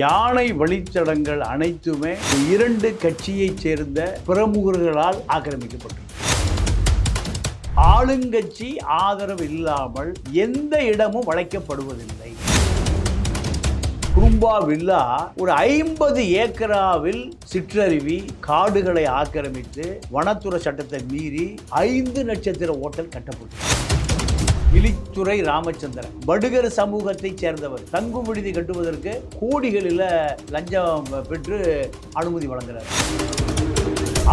யானை வழிச்சடங்கள் அனைத்துமே இரண்டு கட்சியைச் சேர்ந்த பிரமுகர்களால் ஆக்கிரமிக்கப்பட்டது. ஆளுங்கட்சி ஆதரவு இல்லாமல் எந்த இடமும் வளைக்கப்படுவதில்லை குறும்பா வில்லா ஒரு ஐம்பது ஏக்கராவில் சிற்றருவி காடுகளை ஆக்கிரமித்து வனத்துறை சட்டத்தை மீறி ஐந்து நட்சத்திர ஓட்டல் கட்டப்பட்டது. இலித்துறை ராமச்சந்திரன். படுகர் சமூகத்தைச் சேர்ந்தவர். தங்கும் விடுதி கட்டுவதற்கு கோடிகளில் லஞ்சம் பெற்று அனுமதி வழங்குறார்.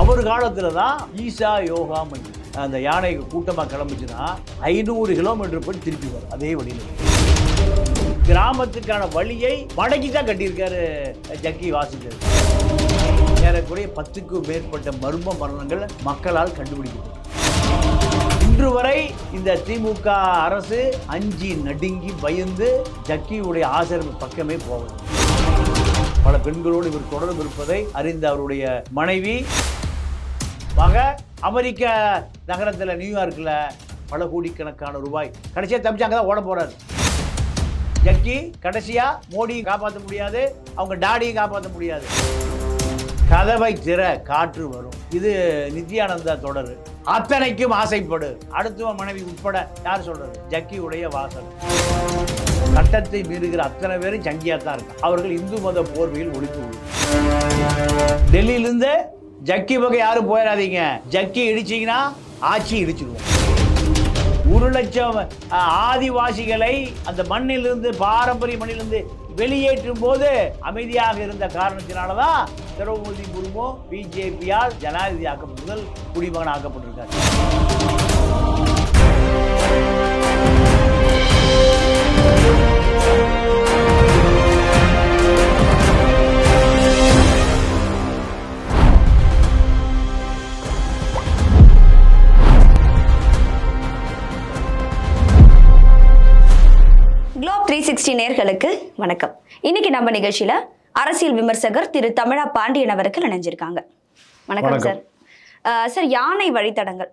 அவர் காலத்தில் தான் ஈசா யோகா மையம். அந்த யானை கூட்டமாக கிளம்பிச்சுன்னா ஐநூறு கிலோமீட்டர் போய் திருப்பி வரும். அதே வழியில். கிராமத்துக்கான வழியை மடக்கி தான் கட்டியிருக்காரு ஜக்கி வாசிச்சர் ஏறக்குறைய பத்துக்கும் மேற்பட்ட மர்ம மரணங்கள் மக்களால் கண்டுபிடிக்கப்படும் இன்று வரை இந்த திமுக அரசு அஞ்சி நடுங்கி பயந்து ஜக்கியுடைய ஆசிரம பக்கமே போவது பல பெண்களோடு இவர் தொடர்பு இருப்பதை அறிந்த அவருடைய மனைவி மக அமெரிக்க நகரத்தில் நியூயார்க்கில் பல கோடிக்கணக்கான ரூபாய் கடைசியாக தப்பிச்சு அங்கே தான் ஓட போகிறார் ஜக்கி கடைசியாக மோடியும் காப்பாற்ற முடியாது அவங்க டாடியும் காப்பாற்ற முடியாது. கதவை திற காற்று வரும். இது நித்யானந்தா தொடர். அத்தனைக்கும் ஆசைப்படு. அடுத்தவன் மனைவி உட்பட யார் சொல்றது? ஜக்கியுடைய வாசல். சட்டத்தை மீறுகிற அத்தனை பேரும் ஜங்கியா தான் இருக்கு அவர்கள் இந்து மத போர்வையில் ஒழித்து டெல்லியிலிருந்து ஜக்கி பக்கம் யாரும் போயிடாதீங்க. ஜக்கி இடிச்சீங்கன்னா ஆட்சி இடிச்சிடுவோம் ஒரு லட்சம் ஆதிவாசிகளை அந்த மண்ணிலிருந்து பாரம்பரிய மண்ணிலிருந்து வெளியேற்றும் போது அமைதியாக இருந்த காரணத்தினால தான் திரௌபதி முர்மு பிஜேபியால் ஜனாதிபதி ஆக்கப்பட்டதில் முதல் குடிமகன் ஆக்கப்பட்டிருக்கார் சிக்ஸ்டி நேர்களுக்கு வணக்கம். இன்னைக்கு நம்ம நிகழ்ச்சியில அரசியல் விமர்சகர் திரு தமிழா பாண்டியன் அவர்கள் இணைஞ்சிருக்காங்க. வணக்கம். சார். சார் யானை வழித்தடங்கள்.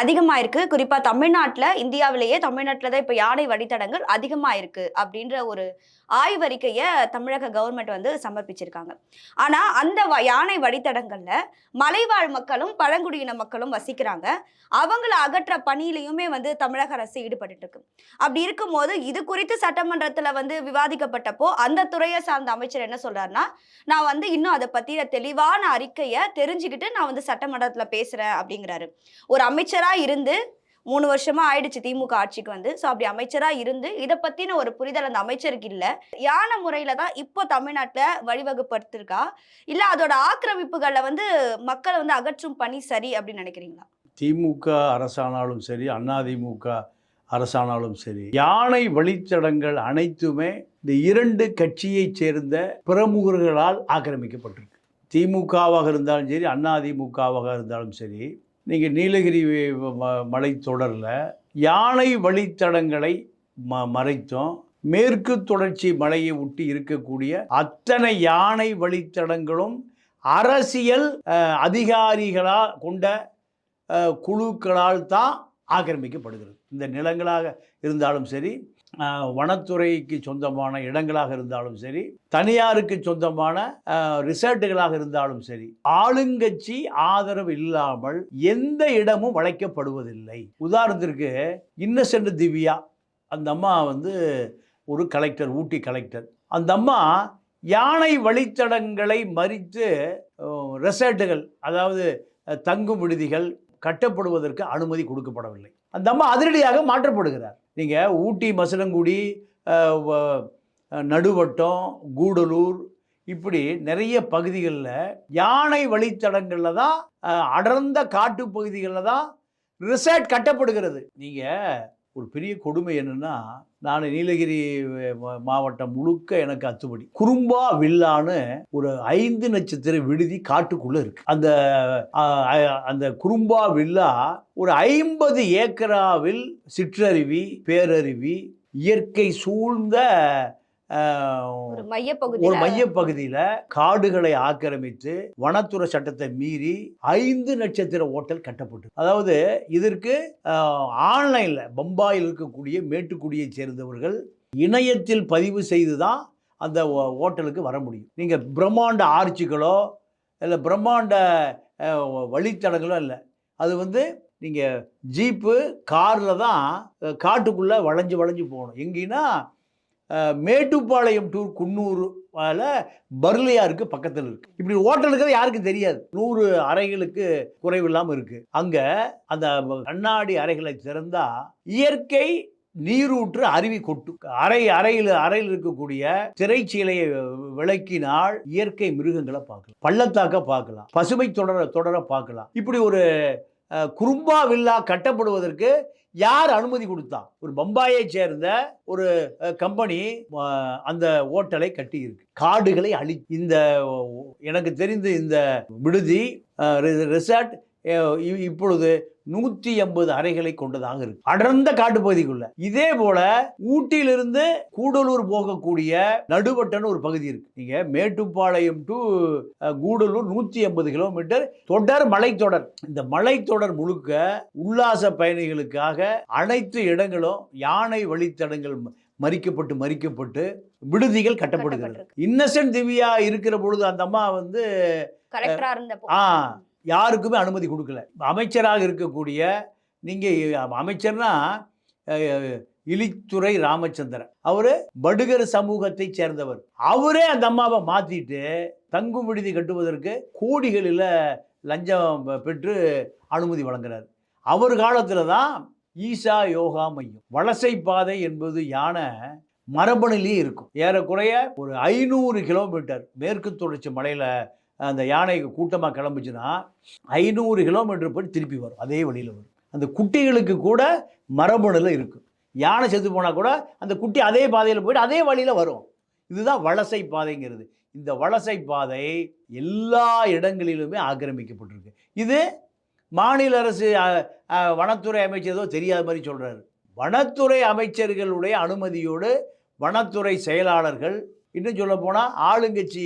அதிகமாக இருக்கு. குறிப்பா தமிழ்நாட்டில் இந்தியாவிலேயே தமிழ்நாட்டில் தான் இப்போ யானை வழித்தடங்கள் அதிகமாக இருக்கு அப்படின்ற ஒரு ஆய்வறிக்கையை தமிழக கவர்மெண்ட் வந்து சமர்ப்பிச்சிருக்காங்க. ஆனா அந்த வ- யானை வழித்தடங்கள்ல மலைவாழ் மக்களும் பழங்குடியின மக்களும் வசிக்கிறாங்க. அவங்கள அகற்ற பணியிலையுமே வந்து தமிழக அரசு ஈடுபட்டு இருக்கு அப்படி இருக்கும்போது இது குறித்து சட்டமன்றத்துல வந்து விவாதிக்கப்பட்டப்போ அந்த துறையை சார்ந்த அமைச்சர் என்ன சொல்றாருன்னா நான் வந்து இன்னும் அதை பத்தின தெளிவான அறிக்கையை தெரிஞ்சுக்கிட்டு நான் வந்து சட்டமன்றத்துல பேசுறேன் அப்படிங்கிறாரு. ஒரு அமைச்சரா இருந்து மூணு வருஷமா ஆயிடுச்சு திமுக ஆட்சிக்கு வந்து. ஸோ அப்படி அமைச்சரா இருந்து இதை பத்தின ஒரு புரிதல் அந்த அமைச்சருக்கு இல்லை. யானை முறையில தான் இப்போ தமிழ்நாட்டில் வழிவகுப்படுத்திருக்கா இல்லை அதோட ஆக்கிரமிப்புகளை வந்து மக்களை வந்து அகற்றும் பணி சரி அப்படின்னு நினைக்கிறீங்களா? திமுக அரசானாலும் சரி அதிமுக அரசானாலும் சரி யானை வழித்தடங்கள் அனைத்துமே இந்த இரண்டு கட்சியைச் சேர்ந்த பிரமுகர்களால் ஆக்கிரமிக்கப்பட்டிருக்கு. திமுகவாக இருந்தாலும் சரி அதிமுகவாக இருந்தாலும் சரி நீங்கள் நீலகிரி ம- மலைத்தொடரில் யானை வழித்தடங்களை ம மறைத்தோம். மேற்கு தொடர்ச்சி மலையை ஒட்டி இருக்கக்கூடிய அத்தனை யானை வழித்தடங்களும் அரசியல் அதிகாரிகளால் கொண்ட குழுக்களால் தான் ஆக்கிரமிக்கப்படுகிறது. இந்த நிலங்களாக இருந்தாலும் சரி வனத்துறைக்கு சொந்தமான இடங்களாக இருந்தாலும் சரி தனியாருக்கு சொந்தமான ரிசர்ட்டுகளாக இருந்தாலும் சரி ஆளுங்கட்சி ஆதரவு இல்லாமல் எந்த இடமும் வளைக்கப்படுவதில்லை. உதாரணத்திற்கு இன்னசென்ட் திவ்யா அந்த அம்மா வந்து ஒரு கலெக்டர் ஊட்டி கலெக்டர். அந்த அம்மா யானை வழித்தடங்களை மறித்து ரெசார்ட்டுகள் அதாவது தங்கும் விடுதிகள் கட்டப்படுவதற்கு அனுமதி கொடுக்கப்படவில்லை. அந்த அம்மா அதிரடியாக மாற்றப்படுகிறார். நீங்கள் ஊட்டி மசிலங்குடி வ- நடுவட்டம் கூடலூர் இப்படி நிறைய பகுதிகளில் யானை வழித்தடங்களில் தான் அடர்ந்த காட்டு பகுதிகளில் தான் ரிசார்ட் கட்டப்படுகிறது. நீங்கள் ஒரு பெரிய கொடுமை என்னென்னா நான் நீலகிரி மாவட்டம் முழுக்க எனக்கு அத்துப்படி குறும்பா வில்லான்னு ஒரு ஐந்து நட்சத்திர விடுதி காட்டுக்குள்ளே இருக்கு. அந்த அந்த குறும்பா வில்லா ஒரு ஐம்பது ஏக்கராவில் சிற்றருவி பேரருவி இயற்கை சூழ்ந்த ஒரு மையப்பகுதி ஒரு மையப்பகுதியில் காடுகளை ஆக்கிரமித்து வனத்துறை சட்டத்தை மீறி ஐந்து நட்சத்திர ஓட்டல் கட்டப்பட்டு அதாவது இதற்கு ஆன்லைனில் பம்பாயில் இருக்கக்கூடிய மேட்டுக்குடியைச் சேர்ந்தவர்கள் இணையத்தில் பதிவு செய்து தான் அந்த ஹோட்டலுக்கு வர முடியும். நீங்கள் பிரம்மாண்ட ஆர்ச்சிகளோ இல்லை பிரம்மாண்ட வழித்தடங்களோ இல்லை. அது வந்து நீங்கள் ஜீப்பு காரில் தான் காட்டுக்குள்ளே வளைஞ்சு வளைஞ்சு போகணும். எங்கேன்னா மேட்டுப்பாளையம் டு குன்னூர் அதில் பர்லியாருக்கு பக்கத்தில் இருக்குது இப்படி ஓட்டல் இருக்கிறது யாருக்கும் தெரியாது. நூறு அறைகளுக்கு குறைவில்லாமல் இருக்குது அங்கே அந்த கண்ணாடி அறைகளை திறந்தால் இயற்கை நீரூற்று அருவி கொட்டு அறை அறையில் அறையில் இருக்கக்கூடிய திரைச்சீலையை விளக்கினால் இயற்கை மிருகங்களை பார்க்கலாம். பள்ளத்தாக்க பார்க்கலாம். பசுமை தொடர தொடர பார்க்கலாம். இப்படி ஒரு குறும்பா வில்லா கட்டப்படுவதற்கு யார் அனுமதி கொடுத்தா? ஒரு பம்பாயை சேர்ந்த ஒரு கம்பெனி அந்த ஓட்டலை கட்டி இருக்கு காடுகளை அழி இந்த எனக்கு தெரிந்து இந்த விடுதி ரிசார்ட் இப்பொழுது நூற்றி எண்பது அறைகளை கொண்டதாக இருக்கு. அடர்ந்த காட்டுப்பகுதிக்குள்ள. இதே போல ஊட்டியிலிருந்து கூடலூர் போகக்கூடிய நடுவட்டன்னு ஒரு பகுதி இருக்கு. நீங்க மேட்டுப்பாளையம் டு கூடலூர் நூற்றி எண்பது கிலோமீட்டர். தொடர் மலைத்தொடர். இந்த மலைத்தொடர் முழுக்க உல்லாச பயணிகளுக்காக அனைத்து இடங்களும் யானை வழித்தடங்கள் மறிக்கப்பட்டு மறிக்கப்பட்டு விடுதிகள் கட்டப்படுகிறது. இன்னசென்ட் திவ்யா இருக்கிற பொழுது அந்த அம்மா வந்து ஆ யாருக்குமே அனுமதி கொடுக்கல. அமைச்சராக இருக்கக்கூடிய நீங்கள் அமைச்சர்னா இலித்துறை ராமச்சந்திரன். அவர் படுகர் சமூகத்தை சேர்ந்தவர். அவரே அந்த அம்மாவை மாற்றிட்டு தங்கும் விடுதி கட்டுவதற்கு கோடிகளில் லஞ்சம் பெற்று அனுமதி வழங்குறார். அவர் காலத்தில் தான் ஈசா யோகா மையம். வலசை பாதை என்பது யானை மரபணிலேயே இருக்கும். ஏறக்குறைய ஒரு ஐநூறு கிலோமீட்டர் மேற்கு தொடர்ச்சி மலையில் அந்த யானை கூட்டமாக கிளம்புச்சுன்னா ஐநூறு கிலோமீட்டர் போய் திருப்பி வரும். அதே வழியில் வரும். அந்த குட்டிகளுக்கு கூட மரபணுல இருக்கும். யானை செத்து போனால் கூட அந்த குட்டி அதே பாதையில் போயிட்டு அதே வழியில் வரும். இதுதான் வலசை பாதைங்கிறது. இந்த வலசை பாதை எல்லா இடங்களிலுமே ஆக்கிரமிக்கப்பட்டிருக்கு. இது மாநில அரசு வனத்துறை அமைச்சர் ஏதோ தெரியாத மாதிரி சொல்கிறாரு வனத்துறை அமைச்சர்களுடைய அனுமதியோடு வனத்துறை செயலாளர்கள் இன்னும் சொல்ல போனால் ஆளுங்கட்சி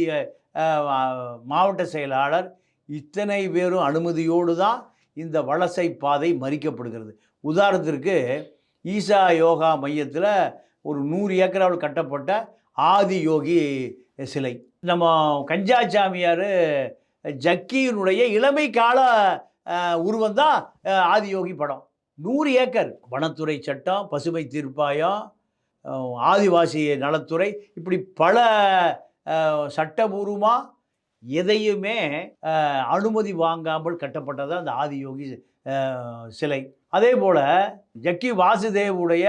மாவட்ட செயலாளர் இத்தனை பேரும் அனுமதியோடு தான் இந்த வலசை பாதை மறிக்கப்படுகிறது. உதாரணத்திற்கு ஈசா யோகா மையத்தில் ஒரு நூறு ஏக்கராவில் கட்டப்பட்ட ஆதி யோகி சிலை. நம்ம கஞ்சா சாமியார் ஜக்கியினுடைய இளமை கால உருவம் தான் ஆதியோகி படம். நூறு ஏக்கர் வனத்துறை சட்டம் பசுமை தீர்ப்பாயம் ஆதிவாசி நலத்துறை இப்படி பல சட்டபூர்வமாக எதையுமே அனுமதி வாங்காமல் கட்டப்பட்டது அந்த ஆதியோகி சிலை. அதே போல் ஜக்கி வாசுதேவுடைய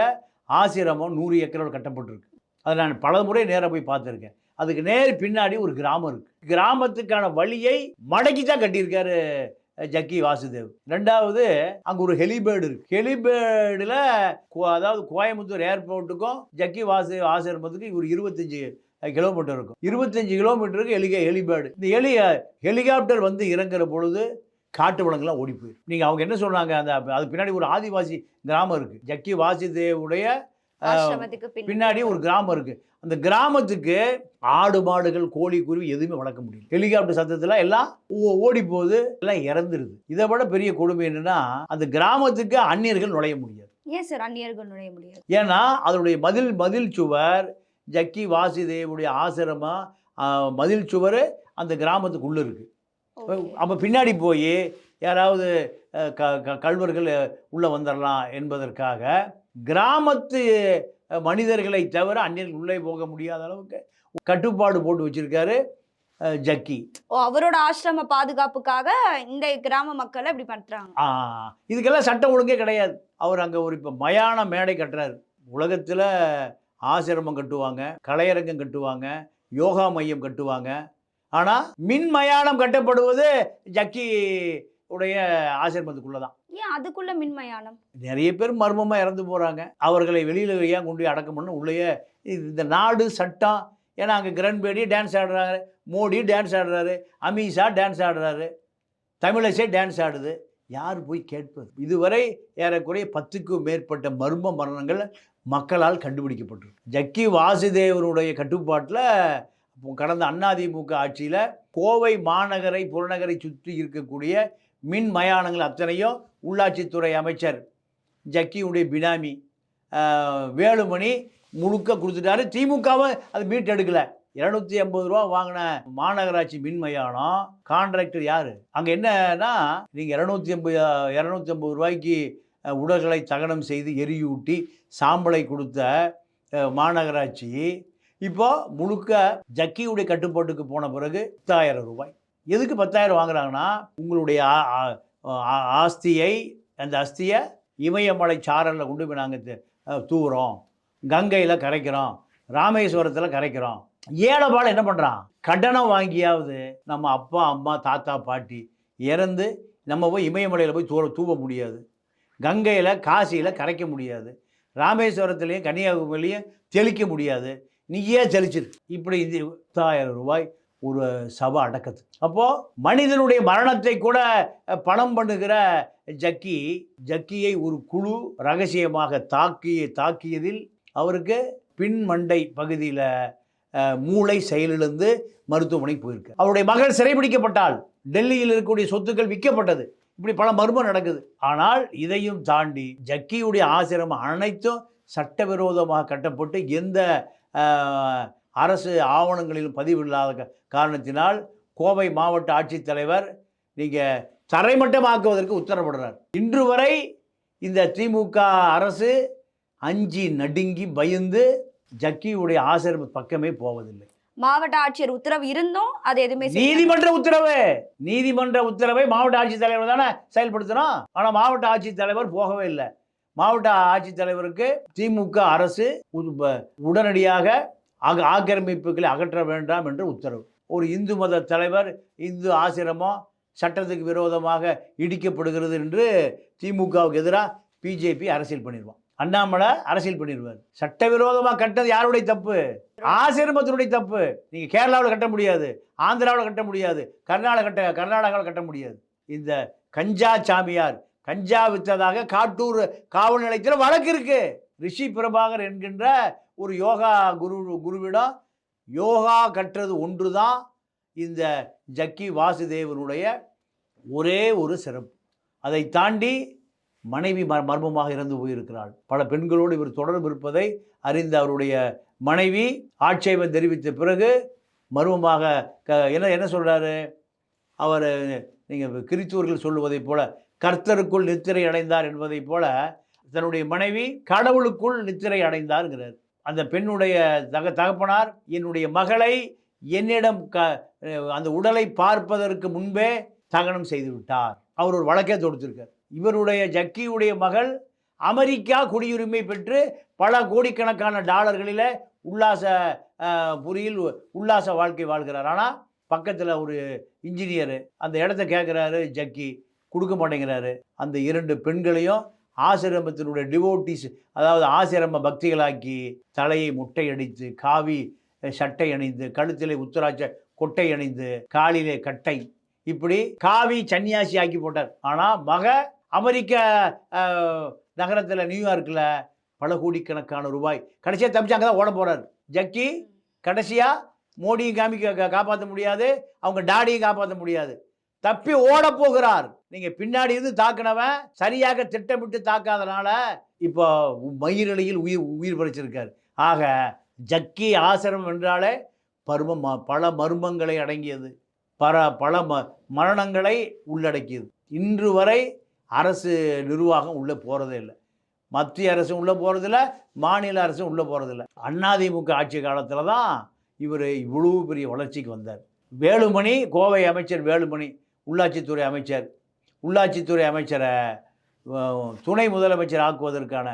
ஆசிரமம் நூறு ஏக்கரோடு கட்டப்பட்டிருக்கு. அதை நான் பல முறை நேராக போய் பார்த்துருக்கேன். அதுக்கு நேர் பின்னாடி ஒரு கிராமம் இருக்குது கிராமத்துக்கான வழியை மடக்கி தான் கட்டியிருக்காரு ஜக்கி வாசுதேவ். ரெண்டாவது அங்கே ஒரு ஹெலிபேர்டு இருக்கு. ஹெலிபேர்டில் அதாவது கோயம்புத்தூர் ஏர்போர்ட்டுக்கும் ஜக்கி வாசு ஆசிரமத்துக்கும் ஒரு இருபத்தஞ்சி கிலோமீட்டர் இருக்கும். இருபத்தஞ்சு கிலோமீட்டருக்கு ஹெலிகா ஹெலிபேர்டு இந்த ஹெலி ஹெலிகாப்டர் வந்து இறங்குற பொழுது காட்டு விலங்குலாம் ஓடி போயிடும் நீங்கள் அவங்க என்ன சொன்னாங்க அந்த அதுக்கு பின்னாடி ஒரு ஆதிவாசி கிராமம் இருக்குது ஜக்கி வாசுதேவுடைய பின்னாடி ஒரு கிராமம் இருக்குது அந்த கிராமத்துக்கு ஆடு மாடுகள் கோழி குருவி எதுவுமே வளர்க்க முடியும் ஹெலிகாப்டர் சத்தத்தில் எல்லாம் ஓடி போகுது எல்லாம் இறந்துருது. இதை விட பெரிய கொடுமை என்னன்னா அந்த கிராமத்துக்கு அந்நியர்கள் நுழைய முடியாது. ஏன் சார் அந்நியர்கள் நுழைய முடியாது? ஏன்னா அதனுடைய மதில் மதில் சுவர் ஜக்கி வாசுதேவுடைய ஆசிரமம் மதில் சுவர் அந்த கிராமத்துக்குள்ளே இருக்குது. அப்போ பின்னாடி போய் யாராவது க க- கள்வர்கள் உள்ளே வந்துடலாம் என்பதற்காக கிராமத்து மனிதர்களை தவிர அந்நியர்கள் உள்ளே போக முடியாத அளவுக்கு கட்டுப்பாடு போட்டு வச்சிருக்காரு ஜக்கி. ஓ அவரோட ஆசிரம பாதுகாப்புக்காக இந்த கிராம மக்களை இப்படி பண்றாங்க. ஆ, இதுக்கெல்லாம் சட்டம் ஒழுங்கே கிடையாது. அவர் அங்கே ஒரு இப்போ மயான மேடை கட்டுறாரு. உலகத்தில் ஆசிரமம் கட்டுவாங்க கலையரங்கம் கட்டுவாங்க யோகா மையம் கட்டுவாங்க. ஆனால் மின் மயானம் கட்டப்படுவது ஜக்கி உடைய ஆசிரமத்துக்குள்ளே தான் ஏன் அதுக்குள்ள மின்மயானம் நிறைய பேர் மர்மமாக இறந்து போகிறாங்க அவர்களை வெளியில் ஏன் கொண்டு போய் அடக்கம் பண்ண உள்ளேயே இந்த நாடு சட்டம் ஏன்னா அங்கே கிரண்பேடி டான்ஸ் ஆடுறாரு மோடி டான்ஸ் ஆடுறாரு அமித்ஷா டான்ஸ் ஆடுறாரு தமிழிசை டான்ஸ் ஆடுது. யார் போய் கேட்பது? இதுவரை ஏறக்குறைய பத்துக்கும் மேற்பட்ட மர்ம மரணங்கள் மக்களால் கண்டுபிடிக்கப்பட்டிருக்கு ஜக்கி வாசுதேவனுடைய கட்டுப்பாட்டில் கடந்த அதிமுக ஆட்சியில் கோவை மாநகரை புறநகரை சுற்றி இருக்கக்கூடிய மின் மயானங்கள் அத்தனையும் உள்ளாட்சித்துறை அமைச்சர் ஜக்கியுடைய பினாமி வேலுமணி முழுக்க கொடுத்துட்டாரு. திமுகவும் அது மீட் இரநூத்தி ஐம்பது ரூபா வாங்கின மாநகராட்சி மின் மயானம் கான்ட்ராக்டர் யார்? அங்கே என்னன்னா நீங்கள் இரநூத்தி ஐம்பது இரநூத்தி ஐம்பது ரூபாய்க்கு உடல்களை தகனம் செய்து எரியூட்டி சாம்பலை கொடுத்த மாநகராட்சி. இப்போது முழுக்க ஜக்கியுடைய கட்டுப்பாட்டுக்கு போன பிறகு பத்தாயிரம் ரூபாய். எதுக்கு பத்தாயிரம் வாங்குறாங்கன்னா உங்களுடைய ஆஸ்தியை அந்த அஸ்தியை இமயமலை சாரலில் கொண்டு போய் நாங்கள் தூவுறோம். கங்கையில் கரைக்கிறோம். ராமேஸ்வரத்தில் கரைக்கிறோம். ஏழைபாடு என்ன பண்ணுறான் கடனை வாங்கியாவது நம்ம அப்பா அம்மா தாத்தா பாட்டி இறந்து நம்ம போய் இமயமலையில் போய் தூர தூவ முடியாது. கங்கையில் காசியில் கரைக்க முடியாது. ராமேஸ்வரத்துலேயும் கன்னியாகுமரியிலையும் தெளிக்க முடியாது. நீயே தெளிச்சிரு. இப்படி இது பத்தாயிரம் ரூபாய் ஒரு சபை அடக்கத்து. அப்போது மனிதனுடைய மரணத்தை கூட பணம் பண்ணுகிற ஜக்கி ஜக்கியை ஒரு குழு ரகசியமாக தாக்கி தாக்கியதில் அவருக்கு பின் மண்டை பகுதியில் மூளை செயலிழந்து மருத்துவமனைக்கு போயிருக்கு. அவருடைய மகள் சிறைபிடிக்கப்பட்டால் டெல்லியில் இருக்கக்கூடிய சொத்துக்கள் விற்கப்பட்டது. இப்படி பல மர்மம் நடக்குது. ஆனால் இதையும் தாண்டி ஜக்கியுடைய ஆசிரமம் அனைத்தும் சட்டவிரோதமாக கட்டப்பட்டு எந்த அரசு ஆவணங்களிலும் பதிவில்லாத காரணத்தினால் கோவை மாவட்ட ஆட்சித்தலைவர் நீங்கள் தரைமட்டமாக்குவதற்கு உத்தரவிடுறார். இன்று வரை இந்த திமுக அரசு அஞ்சி நடுங்கி பயந்து ஜக்கியுடைய ஆசிரம பக்கமே போவதில்லை. மாவட்ட ஆட்சியர் உத்தரவு இருந்தும் அது எதுவுமே நீதிமன்ற உத்தரவு! நீதிமன்ற உத்தரவை மாவட்ட ஆட்சித்தலைவர் தானே செயல்படுத்தணும். ஆனால் மாவட்ட ஆட்சித்தலைவர் போகவே இல்லை. மாவட்ட ஆட்சித்தலைவருக்கு திமுக அரசு உ- உடனடியாக ஆக ஆக்கிரமிப்புகளை அகற்ற வேண்டாம் என்று உத்தரவு. ஒரு இந்து மத தலைவர் இந்து ஆசிரமம் சட்டத்துக்கு விரோதமாக இடிக்கப்படுகிறது என்று திமுகவுக்கு எதிராக பிஜேபி அரசியல் பண்ணிடுவான். அண்ணாமலை அரசியல் பண்ணிடுவார். சட்டவிரோதமாக கட்டது யாருடைய தப்பு? ஆசிரமத்தினுடைய தப்பு. நீங்கள் கேரளாவில் கட்ட முடியாது ஆந்திராவில் கட்ட முடியாது கர்நாடக கட்ட கர்நாடகாவில் கட்ட முடியாது. இந்த கஞ்சா சாமியார் கஞ்சா விற்றதாக காட்டூர் காவல் நிலையத்தில் வழக்கு இருக்கு. ரிஷி பிரபாகர் என்கின்ற ஒரு யோகா குரு குருவிடம் யோகா கற்றது ஒன்று தான் இந்த ஜக்கி வாசுதேவனுடைய ஒரே ஒரு சிறப்பு. அதை தாண்டி மனைவி ம மர்மமாக இறந்து போயிருக்கிறாள். பல பெண்களோடு இவர் தொடர்பு இருப்பதை அறிந்த அவருடைய மனைவி ஆட்சேபம் தெரிவித்த பிறகு மர்மமாக க என்ன என்ன சொல்கிறாரு அவர் நீங்கள் கிறித்துவர்கள் சொல்லுவதைப் போல கர்த்தருக்குள் நித்திரை அடைந்தார் என்பதைப் போல தன்னுடைய மனைவி கடவுளுக்குள் நித்திரை அடைந்தார்ங்கிறார். அந்த பெண்ணுடைய தக தகப்பனார் என்னுடைய மகளை என்னிடம் க அந்த உடலை பார்ப்பதற்கு முன்பே தகனம் செய்து விட்டார். அவர் ஒரு வழக்கே தொடுத்திருக்கார். இவருடைய ஜக்கியுடைய மகள் அமெரிக்கா குடியுரிமை பெற்று பல கோடிக்கணக்கான டாலர்களில் உல்லாச புரியில் உல்லாச வாழ்க்கை வாழ்கிறார். ஆனால் பக்கத்தில் ஒரு இன்ஜினியரு அந்த இடத்த கேட்குறாரு ஜக்கி கொடுக்க மாட்டேங்கிறாரு. அந்த இரண்டு பெண்களையும் ஆசிரமத்தினுடைய டிவோட்டிஸ் அதாவது ஆசிரம பக்திகளாக்கி தலையை முட்டையடித்து காவி சட்டை அணிந்து கழுத்திலே உத்தராட்ச கொட்டை அணிந்து காலிலே கட்டை இப்படி காவி சன்னியாசி ஆக்கி போட்டார். ஆனால் மக அமெரிக்க நகரத்தில் நியூயார்க்கில் பல கோடிக்கணக்கான ரூபாய். கடைசியாக தப்பிச்சு அங்கே தான் ஓட போகிறார் ஜக்கி கடைசியாக மோடியும் காமிக்க காப்பாற்ற முடியாது. அவங்க டாடியும் காப்பாற்ற முடியாது. தப்பி ஓட போகிறார். நீங்கள் பின்னாடி இருந்து தாக்குனவன் சரியாக திட்டமிட்டு தாக்காதனால இப்போ மயிரிழையில் உயிர் உயிர் பறிச்சிருக்கார். ஆக ஜக்கி ஆசிரமம் என்றாலே பருமம் பல மர்மங்களை அடங்கியது. பல பல ம மரணங்களை உள்ளடக்கியது. இன்று வரை அரசு நிர்வாகம் உள்ளே போகிறதே இல்லை. மத்திய அரசும் உள்ளே போகிறதில்ல மாநில அரசும் உள்ளே போகிறதில்ல அதிமுக ஆட்சி காலத்தில் தான் இவர் இவ்வளவு பெரிய வளர்ச்சிக்கு வந்தார். வேலுமணி கோவை அமைச்சர் வேலுமணி உள்ளாட்சித்துறை அமைச்சர். உள்ளாட்சித்துறை அமைச்சரை துணை முதலமைச்சர் ஆக்குவதற்கான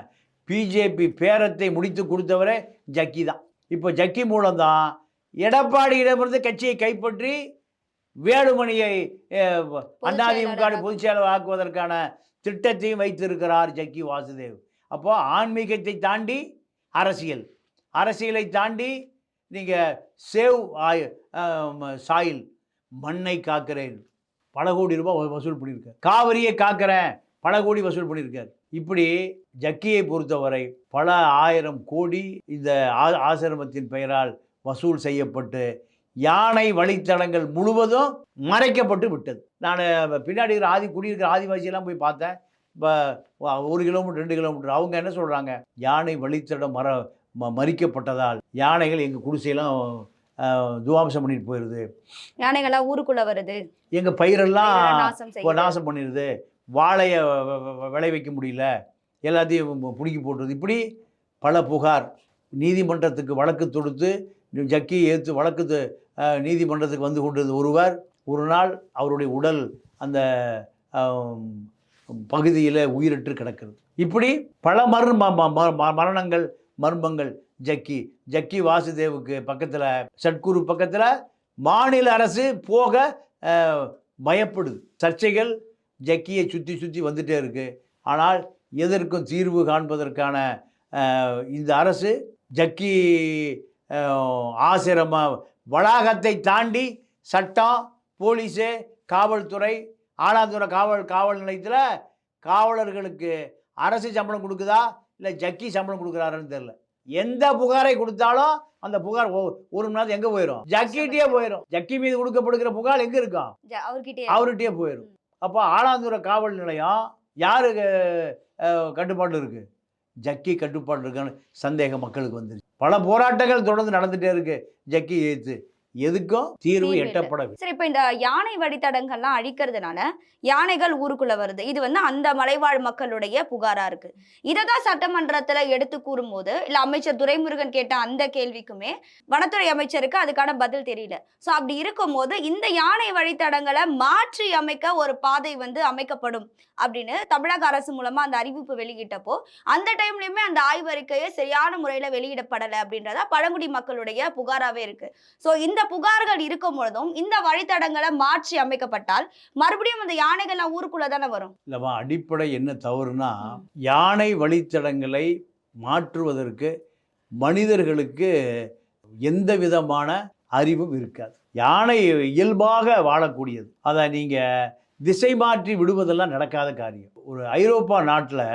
பிஜேபி பேரத்தை முடித்து கொடுத்தவரே ஜக்கி தான். இப்போ ஜக்கி மூலம்தான் எடப்பாடியிடமிருந்து கட்சியை கைப்பற்றி வேலுமணியை அதிமுக. பொதுச் செயலர் ஆக்குவதற்கான திட்டத்தையும் வைத்திருக்கிறார் ஜக்கி வாசுதேவ். அப்போ ஆன்மீகத்தை தாண்டி அரசியல். அரசியலை தாண்டி நீங்கள் சேவ் ஆய் சாயில் மண்ணை காக்கிறேன். பல கோடி ரூபாய் வசூல் பண்ணியிருக்கார். காவிரியை காக்கிறேன். பல கோடி வசூல் பண்ணியிருக்கார். இப்படி ஜக்கியை பொறுத்தவரை பல ஆயிரம் கோடி இந்த ஆ- ஆசிரமத்தின் பெயரால் வசூல் செய்யப்பட்டு யானை வழித்தடங்கள் முழுவதும் மறைக்கப்பட்டு விட்டது. நான் பின்னாடி இருக்கிற ஆதி குடியிருக்கிற ஆதிவாசியெல்லாம் போய் பார்த்தேன். இப்போ ஒரு கிலோமீட்டர் ரெண்டு கிலோமீட்டர். அவங்க என்ன சொல்கிறாங்க யானை வழித்தடம் மற ம மறிக்கப்பட்டதால் யானைகள் எங்கள் குடிசையெல்லாம் துவாம்சம் பண்ணிட்டு போயிடுது யானைகளா ஊருக்குள்ள வருது. எங்கள் பயிரெல்லாம் நாசம் பண்ணிடுது வாழையை வ- வ- வ- விளை வைக்க முடியல. எல்லாத்தையும் பிடுங்கி போட்டுருது. இப்படி பல புகார் நீதிமன்றத்துக்கு வழக்கு தொடுத்து ஜக்கி ஏற்று வழக்கு நீதிமன்றத்துக்கு வந்து கொண்டது ஒருவர் ஒரு நாள் அவருடைய உடல் அந்த பகுதியில் உயிரற்று கிடக்கிறது. இப்படி பல மர் ம- ம- ம- மரணங்கள் மர்மங்கள் ஜக்கி ஜக்கி வாசுதேவுக்கு பக்கத்தில் சட்குரு பக்கத்தில் மாநில அரசு போக பயப்படுது. சர்ச்சைகள் ஜக்கியை சுற்றி சுற்றி வந்துகிட்டே இருக்குது ஆனால் எதற்கும் தீர்வு காண்பதற்கான இந்த அரசு ஜக்கி ஆசிரம வளாகத்தை தாண்டி சட்டம் போலீஸு காவல்துறை ஆலாந்துறை காவல் காவல் நிலையத்தில் காவலர்களுக்கு அரசு சம்பளம் கொடுக்குதா இல்லை ஜக்கி சம்பளம் கொடுக்குறாருன்னு தெரில எந்த புகாரை கொடுத்தாலும் அந்த புகார் ஒரு மணி நேரத்துக்கு எங்கே போயிடும் ஜக்கிட்டே போயிடும் ஜக்கி மீது கொடுக்கப்படுகிற புகார் எங்கே இருக்கும் அவர்கிட்டயே போயிடும் அப்போ ஆலாந்துறை காவல் நிலையம் யாருக்கு அஹ், கட்டுப்பாடு இருக்கு? ஜக்கி கட்டுப்பாடு இருக்கான்னு சந்தேகம் மக்களுக்கு வந்துருச்சு. பல போராட்டங்கள் தொடர்ந்து நடந்துகிட்டே இருக்குது ஜக்கி ஏற்று எதுக்கும் தீர்வு. எட்டப்படவில்லை சரி இப்ப இந்த யானை வழித்தடங்கள்லாம் அழிக்கிறதுனால யானைகள் ஊருக்குள்ள வருது. இது வந்து அந்த மலைவாழ் மக்களுடைய புகாரா இருக்கு. இதை தான் சட்டமன்றத்துல எடுத்து கூறும்போது இல்ல அமைச்சர் துரைமுருகன் கேட்ட அந்த கேள்விக்குமே வனத்துறை அமைச்சருக்கு அதுக்கான பதில் தெரியல. சோ அப்படி இருக்கும்போது இந்த யானை வழித்தடங்களை மாற்றி அமைக்க ஒரு பாதை வந்து அமைக்கப்படும் அப்படின்னு தமிழக அரசு மூலமா அந்த அறிவிப்பு வெளியிட்டப்போ அந்த டைம்லயுமே அந்த ஆய்வறிக்கையை சரியான முறையில வெளியிடப்படலை அப்படின்றதா பழங்குடி மக்களுடைய புகாராவே இருக்கு. சோ இந்த புகார்கள் இருக்கும் பொழுதும் இந்த வழித்தடங்களை மாற்றி அமைக்கப்பட்டால் மறுபடியும் அந்த யானைகள்லாம் ஊருக்குள்ள தானே வரும்? இல்லைவா அடிப்படை என்ன தவறுனா யானை வழித்தடங்களை மாற்றுவதற்கு மனிதர்களுக்கு எந்த விதமான அறிவும் இருக்காது. யானை இயல்பாக வாழக்கூடியது. அதை நீங்கள் திசை மாற்றி விடுவதெல்லாம் நடக்காத காரியம். ஒரு ஐரோப்பா நாட்டில்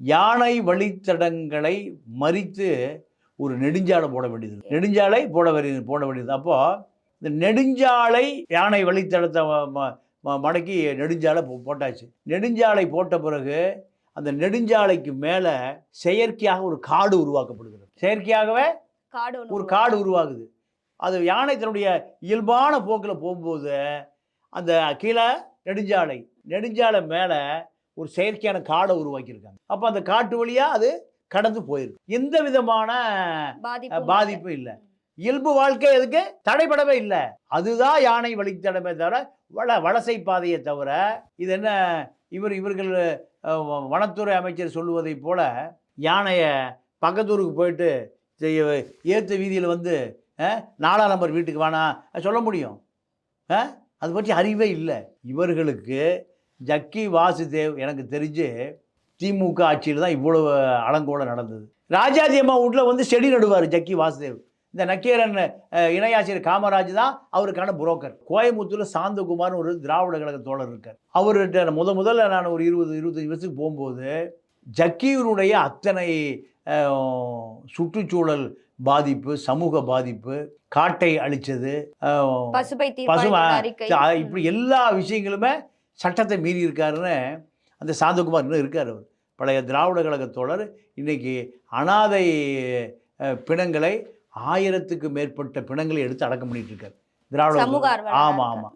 யானை வழித்தடங்களை மறித்து ஒரு நெடுஞ்சாலை போட வேண்டியது நெடுஞ்சாலை போட வேண்டியது போட வேண்டியது. அப்போது இந்த நெடுஞ்சாலை யானை வழித்தடத்தை மடக்கி நெடுஞ்சாலை போட்டாச்சு. நெடுஞ்சாலை போட்ட பிறகு அந்த நெடுஞ்சாலைக்கு மேலே செயற்கையாக ஒரு காடு உருவாக்கப்படுகிறது. செயற்கையாகவே காடு ஒரு காடு உருவாகுது. அது யானை தன்னுடைய இயல்பான போக்கில் போகும்போது அந்த கீழே நெடுஞ்சாலை நெடுஞ்சாலை மேலே ஒரு செயற்கையான காடை உருவாக்கியிருக்காங்க. அப்போ அந்த காட்டு வழியாக அது கடந்து போயிருக்கு எந்த விதமான பாதிப்பு பாதிப்பும் இல்லை. இயல்பு வாழ்க்கை அதுக்கு தடைபடவே இல்லை. அதுதான் யானை வழித்தடமே தவிர வள வலசை பாதையை தவிர இது என்ன இவர் இவர்கள் வனத்துறை அமைச்சர் சொல்லுவதைப் போல யானையை பக்கத்தூருக்கு போயிட்டு செய்ய- ஏத்த வீதியில் வந்து நாலாம் நம்பர் வீட்டுக்கு வேணா சொல்ல முடியும். அது பற்றி அறிவே இல்லை. இவர்களுக்கு ஜக்கி வாசுதேவ் எனக்கு தெரிஞ்சு திமுக ஆட்சியில் தான் இவ்வளவு அலங்கோலம் நடந்தது. ராஜாஜி அம்மா வீட்டில் வந்து செடி நடுவார் ஜக்கி வாசுதேவ். இந்த நக்கீரன் இணையாசிரியர் காமராஜ் தான் அவருக்கான புரோக்கர். கோயம்புத்தூரில் சாந்தகுமார்னு ஒரு திராவிட கழக தோழர் இருக்கார். அவர்கிட்ட முத முதல்ல நான் ஒரு இருபது இருபத்தஞ்சி வருஷத்துக்கு போகும்போது ஜக்கீருடைய அத்தனை சுற்றுச்சூழல் பாதிப்பு சமூக பாதிப்பு காட்டை அழிச்சது பசுமை இப்படி எல்லா விஷயங்களுமே சட்டத்தை மீறி இருக்காருன்னு அந்த சாந்தகுமார் இன்னும் இருக்கார் அவர். பழைய திராவிட கழக தோழர். இன்னைக்கு அனாதை பிணங்களை ஆயிரத்துக்கு மேற்பட்ட பிணங்களை எடுத்து அடக்கம் பண்ணிட்டு இருக்கார். திராவிட ஆமாம். ஆமாம்.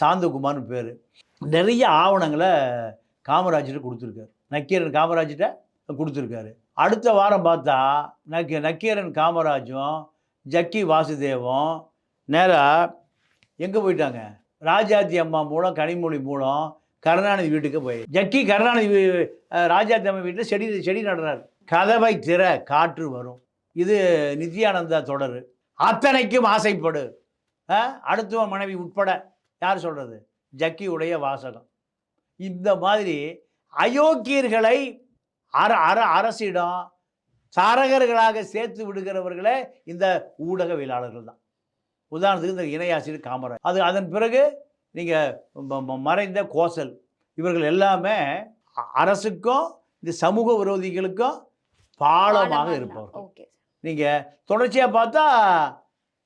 சாந்தகுமார்னு பேர். நிறைய ஆவணங்களை காமராஜர்கிட்ட கொடுத்துருக்காரு. நக்கீரன் காமராஜர்கிட்ட கொடுத்துருக்காரு. அடுத்த வாரம் பார்த்தா நக்கி நக்கீரன் காமராஜும் ஜக்கி வாசுதேவும் நேராக எங்கே போயிட்டாங்க? ராஜாத்தி அம்மா மூலம் கனிமொழி மூலம் கருணாநிதி வீட்டுக்கு போய். ஜக்கி கருணாநிதி ராஜா அஹ் வீட்டில் செடி செடி நடுறாரு. கதவை திற காற்று வரும். இது நித்யானந்தா தொடர். அத்தனைக்கும் ஆசைப்படு. அடுத்துவ மனைவி உட்பட யார் சொல்கிறது ஜக்கியுடைய வாசகம். இந்த மாதிரி அயோக்கியர்களை அர அர அரசிடம் சாரகர்களாக சேர்த்து விடுகிறவர்களே இந்த ஊடகவியலாளர்கள் தான். உதாரணத்துக்கு இந்த இணையாசிரியர் காமராஜ். அது அதன் பிறகு நீங்கள் மறைந்த கோசல். இவர்கள் எல்லாமே அரசுக்கும் இந்த சமூக விரோதிகளுக்கும் பாலமாக பாலமா இருப்பவர்கள். நீங்கள் தொடர்ச்சியாக பார்த்தா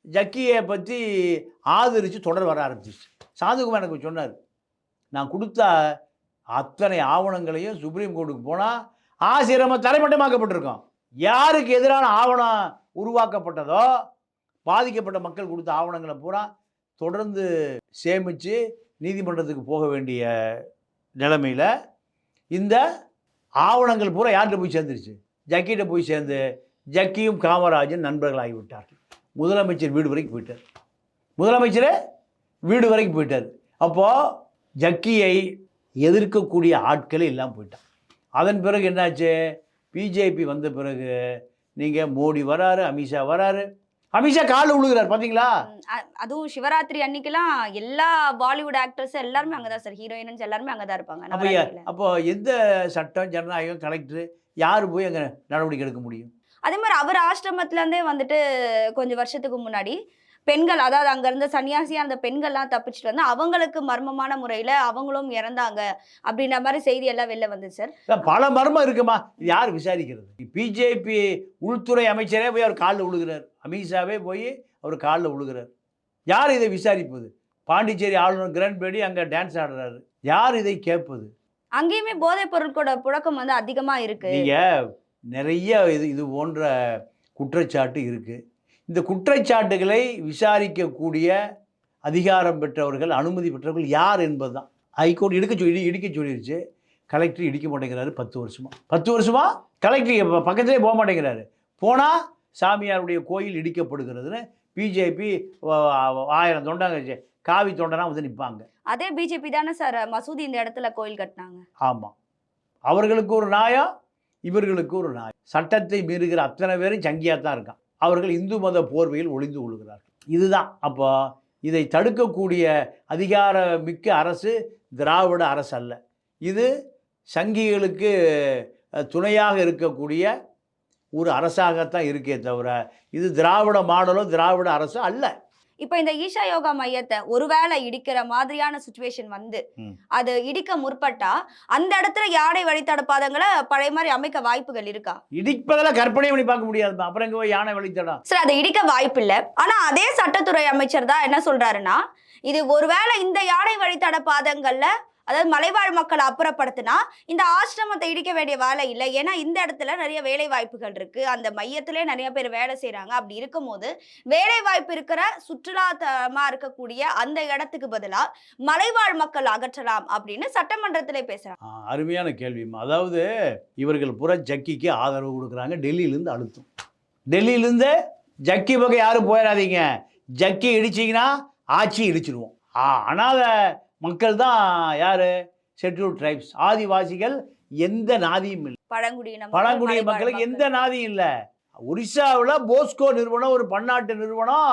ஜக்கியை பற்றி ஆதரித்து தொடர் வர ஆரம்பிச்சிச்சு சாதுகுமார் எனக்கு சொன்னார் நான் கொடுத்த அத்தனை ஆவணங்களையும் சுப்ரீம் கோர்ட்டுக்கு போனால் ஆசிரம தரைமட்டமாக்கப்பட்டிருக்கோம் யாருக்கு எதிரான ஆவணம் உருவாக்கப்பட்டதோ பாதிக்கப்பட்ட மக்கள் கொடுத்த ஆவணங்களை பூரா தொடர்ந்து சேமித்து நீதிமன்றத்துக்கு போக வேண்டிய நிலைமையில் இந்த ஆவணங்கள் பூரா யார்கிட்ட போய் சேர்ந்துருச்சு? ஜக்கிட்ட போய் சேர்ந்து ஜக்கியும் காமராஜன் நண்பர்களாகி விட்டார்கள். முதலமைச்சர் வீடு வரைக்கும் போயிட்டார். முதலமைச்சர் வீடு வரைக்கும் போயிட்டார். அப்போது ஜக்கியை எதிர்க்கக்கூடிய ஆட்களே இல்லாமல் போயிட்டான் அதன் பிறகு என்னாச்சு? பிஜேபி வந்த பிறகு நீங்கள் மோடி வராரு அமித்ஷா வராரு. அமித்ஷா காலில் விழுகிறார் அ- அதுவும் சிவராத்திரி அன்னைக்கெல்லாம் எல்லா பாலிவுட் ஆக்டர்ஸ் எல்லாருமே அங்கதான் சார் ஹீரோயின்ஸ் எல்லாருமே அங்கதான் இருப்பாங்க. அப்போ எந்த சட்டம் ஜனநாயகம் கலெக்டர் யார் போய் அங்கே நடவடிக்கை எடுக்க முடியும்? அதே மாதிரி அவர் ஆசிரமத்துல இருந்தே வந்துட்டு கொஞ்சம் வருஷத்துக்கு முன்னாடி பெண்கள் அதாவது அங்க இருந்த சன்னியாசியா அந்த பெண்கள்லாம் தப்பிச்சுட்டு வந்து அவங்களுக்கு மர்மமான முறையில அவங்களும் இறந்தாங்க அப்படின்ற மாதிரி செய்தி எல்லாம் வெளில வந்து சார். பல மர்மம் இருக்குமா? யார் விசாரிக்கிறது? பிஜேபி உள்துறை அமைச்சரே போய் அவர் காலில் விழுகிறார் அமித்ஷாவே போய் அவர் காலில் விழுகிறார் யார் இதை விசாரிப்பது? பாண்டிச்சேரி ஆளுநர் கிரண்பேடி அங்கே டான்ஸ் ஆடுறாரு. யார் இதை கேட்பது? அங்கேயுமே போதைப் பொருட்களோட புழக்கம் வந்து அதிகமா இருக்கு. நீங்கள் நிறைய இது இது போன்ற குற்றச்சாட்டு இருக்குது இந்த குற்றச்சாட்டுகளை விசாரிக்கக்கூடிய அதிகாரம் பெற்றவர்கள் அனுமதி பெற்றவர்கள் யார் என்பது தான் ஹைகோர்ட் இடிக்க சொல்லி இடிக்க சொல்லிருச்சு. கலெக்டர் இடிக்க மாட்டேங்கிறாரு பத்து வருஷமா. பத்து வருஷமா? கலெக்டர் பக்கத்திலே போக மாட்டேங்கிறாரு. போனால் சாமியாருடைய கோயில் இடிக்கப்படுகிறதுன்னு பிஜேபி ஆயிரம் தொண்டாங்க. காவி தொண்டனா வந்து நிற்பாங்க அதே பிஜேபி தானே சார் மசூதி இந்த இடத்துல கோயில் கட்டினாங்க. ஆமாம் அவர்களுக்கு ஒரு நியாயம் இவர்களுக்கு ஒரு நியாயம். சட்டத்தை மீறுகிற அத்தனை பேரும் சங்கியாக தான் இருக்கான். அவர்கள் இந்து மத போர்வையில் ஒளிந்து கொள்கிறார்கள். இதுதான் அப்போ இதை தடுக்கக்கூடிய அதிகார மிக்க அரசு திராவிட அரசு அல்ல. இது சங்கிகளுக்கு துணையாக இருக்கக்கூடிய ஒரு அரசாகத்தான் இருக்கே தவிர இது திராவிட மாடலோ திராவிட அரசோ அல்ல. இப்போ இந்த ஈஷா யோகா மையத்தை ஒருவேளை இடிக்கிற மாதிரியான சுச்சுவேஷன் வந்து. அது இடிக்க முற்பட்டா அந்த இடத்துல யானை வழித்தடப்பாதங்களை பழைய மாதிரி அமைக்க வாய்ப்புகள் இருக்கா? இடிப்பதெல்லாம் கற்பனை பண்ணி பார்க்க முடியாதுப்பா. அப்புறம் எங்கே யானை வழித்தடம் சார் அதை இடிக்க வாய்ப்பு இல்லை. ஆனா அதே சட்டத்துறை அமைச்சர் தான் என்ன சொல்றாருன்னா இது ஒருவேளை இந்த யானை வழித்தட பாதங்கள்ல அதாவது மலைவாழ் மக்களை அப்புறப்படுத்தினா இந்த ஆசிரமத்தை இடிக்க வேண்டிய வேலை இல்லை. ஏன்னா இந்த இடத்துல நிறைய வேலை வாய்ப்புகள் இருக்கு. அந்த மையத்திலே நிறைய பேர் வேலை செய்யறாங்க அப்படி இருக்கும்போது வேலை வாய்ப்பு இருக்கிற சுற்றுலாத்தலமா இருக்கக்கூடிய அந்த இடத்துக்கு பதிலா மலைவாழ் மக்கள் அகற்றலாம் அப்படின்னு சட்டமன்றத்திலே பேசுறாங்க. அருமையான கேள்வி அதாவது இவர்கள் புற ஜக்கிக்கு ஆதரவு கொடுக்குறாங்க. டெல்லியிலேருந்து அழுத்தம். டெல்லியிலேருந்து ஜக்கி பக்கம் யாரும் போயிடாதீங்க. ஜக்கி இடிச்சிங்கன்னா ஆட்சி இடிச்சிருவோம். ஆ மக்கள் தான் யார்? ஷெட்யூல் ட்ரைப்ஸ் ஆதிவாசிகள் எந்த நாதியும் இல்லை. பழங்குடியின மக்கள், பழங்குடிய மலைவாழ் மக்களுக்கு மக்கள். எந்த நாதியும் இல்லை. ஒரிசாவில் போஸ்கோ நிறுவனம் ஒரு பன்னாட்டு நிறுவனம்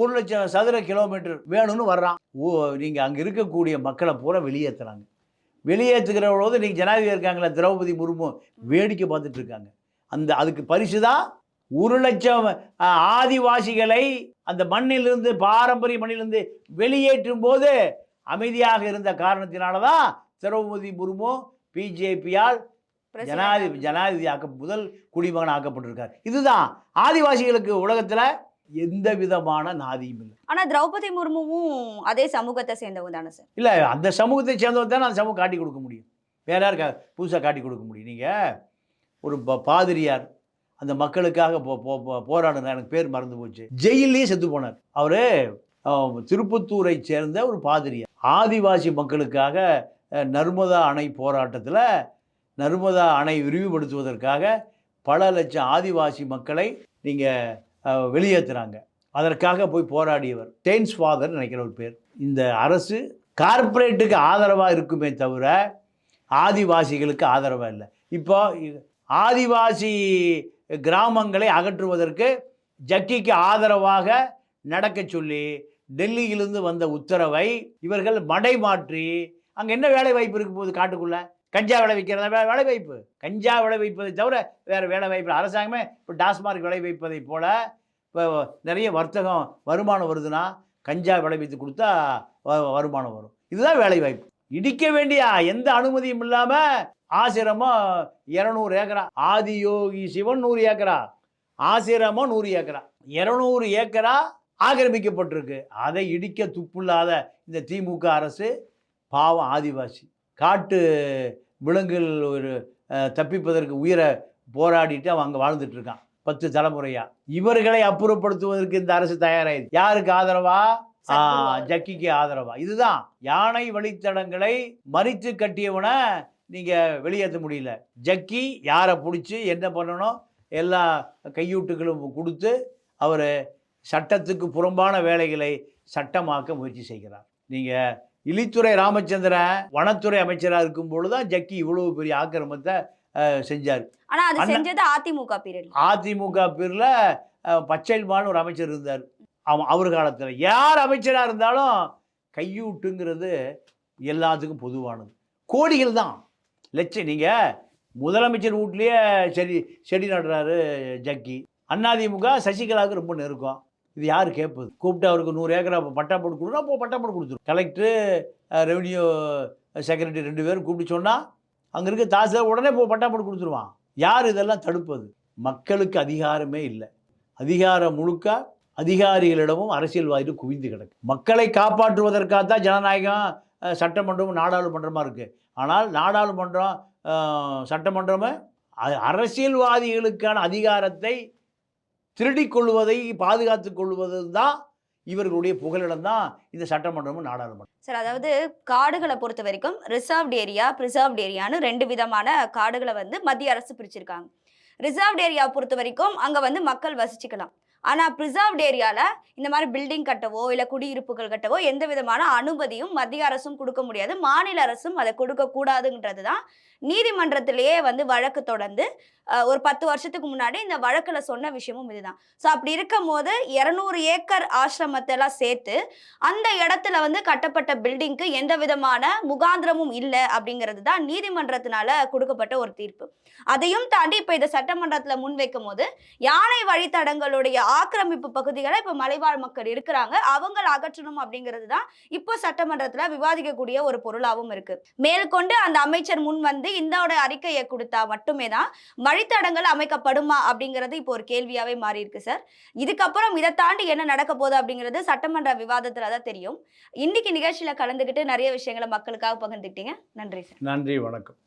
ஒரு லட்சம் சதுர கிலோமீட்டர் வேணும்னு வர்றான். ஓ நீங்கள் அங்கே இருக்கக்கூடிய மக்களை பூரா வெளியேற்றுறாங்க வெளியேற்றுகிற போது நீங்கள் ஜனாதிபதி இருக்காங்களே திரௌபதி முர்மு வேடிக்கை பார்த்துட்டு இருக்காங்க. அந்த அதுக்கு பரிசு தான் ஒரு லட்சம் ஆதிவாசிகளை அந்த மண்ணிலிருந்து பாரம்பரிய மண்ணிலிருந்து வெளியேற்றும் போது அமைதியாக இருந்த காரணத்தினால தான் திரௌபதி முர்மு பிஜேபியால் ஜனாதிபதி ஜனாதிபதி ஆக்க முதல் குடிமகன் ஆக்கப்பட்டிருக்கார் இதுதான் ஆதிவாசிகளுக்கு உலகத்துல எந்த விதமான நாதியும் இல்லை. ஆனா திரௌபதி முர்முவும் அதே சமூகத்தை சேர்ந்தவங்க தானே சார்? இல்லை அந்த சமூகத்தை சேர்ந்தவர் தான் அந்த சமூகம் காட்டி கொடுக்க முடியும். வேற யாருக்கா புதுசாக காட்டி கொடுக்க முடியும். நீங்கள் ஒரு ப- பாதிரியார் அந்த மக்களுக்காக போ போ போராடினார் எனக்கு பேர் மறந்து போச்சு. ஜெயிலே செத்து போனார். அவர் திருப்பத்தூரை சேர்ந்த ஒரு பாதிரியார். ஆதிவாசி மக்களுக்காக நர்மதா அணை போராட்டத்தில் நர்மதா அணை விரிவுபடுத்துவதற்காக பல லட்சம் ஆதிவாசி மக்களை நீங்கள் வெளியேற்றுறாங்க அதற்காக போய் போராடியவர். டெயின்ஸ் ஃபாதர் நினைக்கிற ஒரு பேர். இந்த அரசு கார்ப்பரேட்டுக்கு ஆதரவாக இருக்குமே தவிர ஆதிவாசிகளுக்கு ஆதரவாக இல்லை. இப்போ ஆதிவாசி கிராமங்களை அகற்றுவதற்கு ஜக்கிக்கு ஆதரவாக நடக்க சொல்லி டெல்லியிலிருந்து வந்த உத்தரவை இவர்கள் மடை மாற்றி அங்கே என்ன வேலை வாய்ப்பு இருக்க போகுது காட்டுக்குள்ளே? கஞ்சா விளை விற்கிறதா வே வேலை வாய்ப்பு? கஞ்சா விளை வைப்பதை தவிர வேறு வேலை வாய்ப்பு அரசாங்கமே இப்போ டாஸ்மார்க் விளை வைப்பதை போல் இப்போ நிறைய வர்த்தகம் வருமானம் வருதுன்னா கஞ்சா விளைவித்து கொடுத்தா வ- வருமானம் வரும். இதுதான் வேலை வாய்ப்பு. இடிக்க வேண்டிய எந்த அனுமதியும் இல்லாமல் ஆசிரமம் இரநூறு ஏக்கரா. ஆதியோகி சிவன் நூறு ஏக்கரா. ஆசிரமம் நூறு ஏக்கரா. இரநூறு ஏக்கரா ஆக்கிரமிக்கப்பட்டிருக்கு. அதை இடிக்க துப்புள்ளாத இந்த திமுக அரசு பாவம் ஆதிவாசி. காட்டு விலங்குகள் ஒரு தப்பிப்பதற்கு உயிரை போராடிட்டு அவன் அங்கே வாழ்ந்துட்டு இருக்கான். பத்து தலைமுறையாக இவர்களை அப்புறப்படுத்துவதற்கு இந்த அரசு தயாராகிது யாருக்கு ஆதரவா? ஜக்கிக்கு ஆதரவா. இதுதான். யானை வழித்தடங்களை மறித்து கட்டியவனை நீங்க வெளியேற்ற முடியல. ஜக்கி யாரை பிடிச்சி என்ன பண்ணணும்? எல்லா கையூட்டுகளும் கொடுத்து அவர் சட்டத்துக்கு புறம்பான வேலைகளை சட்டமாக்க முயற்சி செய்கிறார். நீங்க இலித்துறை ராமச்சந்திரன் வனத்துறை அமைச்சராக இருக்கும் பொழுது தான் ஜக்கி இவ்வளவு பெரிய ஆக்கிரமத்தை செஞ்சார். ஆனா அது செஞ்சது அதிமுக பீரியட் அதிமுக பேரில் பச்சைல்மான்னு ஒரு அமைச்சர் இருந்தார். அவன் அவர் காலத்தில். யார் அமைச்சராக இருந்தாலும் கையூட்டுங்கிறது எல்லாத்துக்கும் பொதுவானது. கோடிகள் தான். லட்சம் நீங்கள் முதலமைச்சர் வீட்லேயே செடி செடி நடுறாரு ஜக்கி. அதிமுக சசிகலாவுக்கு ரொம்ப நெருக்கம். இது யார் கேட்பது? கூப்பிட்டு அவருக்கு நூறு ஏக்கரா பட்டா போட்டு கொடுக்குறோம் அப்போ பட்டா போட்டு கொடுத்துரும். கலெக்டரு ரெவன்யூ செக்ரட்டரி ரெண்டு பேரும் கூப்பிட்டு சொன்னால் அங்கே இருக்க தாசில்தார் உடனே இப்போ பட்டா போட்டு கொடுத்துருவான். யார் இதெல்லாம் தடுப்பது? மக்களுக்கு அதிகாரமே இல்லை. அதிகாரம் முழுக்க அதிகாரிகளிடமும் அரசியல்வாதிகளும் குவிந்து கிடக்கு. மக்களை காப்பாற்றுவதற்காக தான் ஜனநாயகம் சட்டமன்றமும் நாடாளுமன்றமாக இருக்குது ஆனால் நாடாளுமன்றம் சட்டமன்றமே சட்டமன்றமும் அ- அரசியல்வாதிகளுக்கான அதிகாரத்தை திருடிக்கொள்வதை பாதுகாத்து கொள்வது தான் இவர்களுடைய புகலிடம் தான் இந்த சட்டமன்றமும் நாடாளுமன்றம் சார் அதாவது காடுகளை பொறுத்த வரைக்கும் ரிசர்வ்ட் ஏரியா ப்ரிசர்வ்ட் ஏரியான்னு ரெண்டு விதமான காடுகளை வந்து மத்திய அரசு பிரிச்சிருக்காங்க. ரிசர்வ்ட் ஏரியா பொறுத்த வரைக்கும் அங்கே வந்து மக்கள் வசிச்சுக்கலாம். ஆனால் ப்ரிசர்வ்ட் ஏரியாவில் இந்த மாதிரி பில்டிங் கட்டவோ இல்லை குடியிருப்புகள் கட்டவோ எந்த விதமான அனுமதியும் மத்திய அரசும் கொடுக்க முடியாது. மாநில அரசும் அதை கொடுக்கக்கூடாதுன்றது தான் நீதிமன்றத்திலேயே வந்து வழக்கு தொடர்ந்து ஒரு பத்து வருஷத்துக்கு முன்னாடி இந்த வழக்குல சொன்ன விஷயமும் இதுதான். ஸோ அப்படி இருக்கும் போது இரநூறு ஏக்கர் ஆசிரமத்தை எல்லாம் சேர்த்து அந்த இடத்துல வந்து கட்டப்பட்ட பில்டிங்க்கு எந்த விதமான முகாந்திரமும் இல்லை அப்படிங்கிறது தான் நீதிமன்றத்தினால கொடுக்கப்பட்ட ஒரு தீர்ப்பு. அதையும் தாண்டி இப்போ இதை சட்டமன்றத்தில் முன்வைக்கும் போது யானை வழித்தடங்களுடைய ஆக்கிரமிப்பு பகுதிகளை இப்போ மலைவாழ் மக்கள் இருக்கிறாங்க. அவங்கள அகற்றணும் அப்படிங்கிறது தான் இப்போ சட்டமன்றத்தில் விவாதிக்கக்கூடிய ஒரு பொருளாகவும் இருக்கு. மேற்கொண்டு அந்த அமைச்சர் முன் வந்து இந்த அறிக்கையை கொடுத்தா மட்டுமே தான் வழித்தடங்கள் அமைக்கப்படுமா அப்படிங்கிறது இப்போ ஒரு கேள்வியாவே மாறி இருக்கு சார். இதுக்கப்புறம் இதை தாண்டி என்ன நடக்க போகுது அப்படிங்கிறது சட்டமன்ற விவாதத்துல தான் தெரியும். இன்னைக்கு நிகழ்ச்சியில கலந்துகிட்டு நிறைய விஷயங்களை மக்களுக்காக பகிர்ந்துக்கிட்டீங்க. நன்றி சார். நன்றி வணக்கம்.